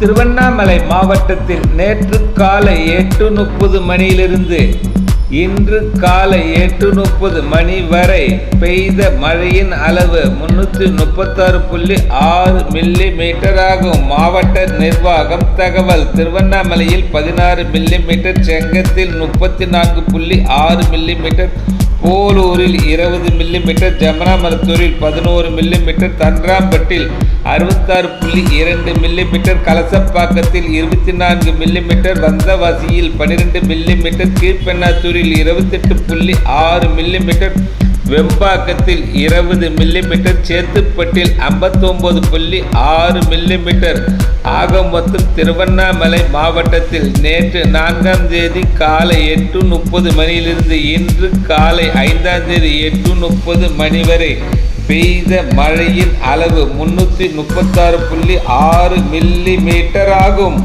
திருவண்ணாமலை மாவட்டத்தில் நேற்று காலை எட்டு முப்பது மணியிலிருந்து இன்று காலை எட்டு முப்பது மணி வரை பெய்த மழையின் அளவு முன்னூற்றி முப்பத்தாறு புள்ளி ஆறு மில்லி மீட்டராகும் மாவட்ட நிர்வாகம் தகவல். திருவண்ணாமலையில் பதினாறு மில்லி மீட்டர் செங்கத்தில் முப்பத்தி நான்கு புள்ளி ஆறு மில்லி மீட்டர் போலூரில் இருபது மில்லிமீட்டர் ஜமனாமரத்தூரில் பதினோரு மில்லிமீட்டர் தன்றாம்பட்டில் அறுபத்தாறு புள்ளி இரண்டு மில்லிமீட்டர் கலசப்பாக்கத்தில் இருபத்தி நான்கு மில்லிமீட்டர் வந்தவாசியில் பன்னிரெண்டு மில்லிமீட்டர் கீழ்பெண்ணாத்தூரில் இருபத்தெட்டு புள்ளி ஆறு மில்லிமீட்டர் வெம்பாக்கத்தில் இருபது மில்லிமீட்டர் சேத்துப்பட்டில் ஐம்பத்தொம்பது புள்ளி ஆறு மில்லிமீட்டர் ஆக மொத்தம் திருவண்ணாமலை மாவட்டத்தில் நேற்று நான்காம் தேதி காலை எட்டு முப்பது மணியிலிருந்து இன்று காலை ஐந்தாம் தேதி எட்டு முப்பது மணி வரை பெய்த மழையின் அளவு முன்னூற்றி முப்பத்தாறு புள்ளி ஆறு மில்லி மீட்டர் ஆகும்.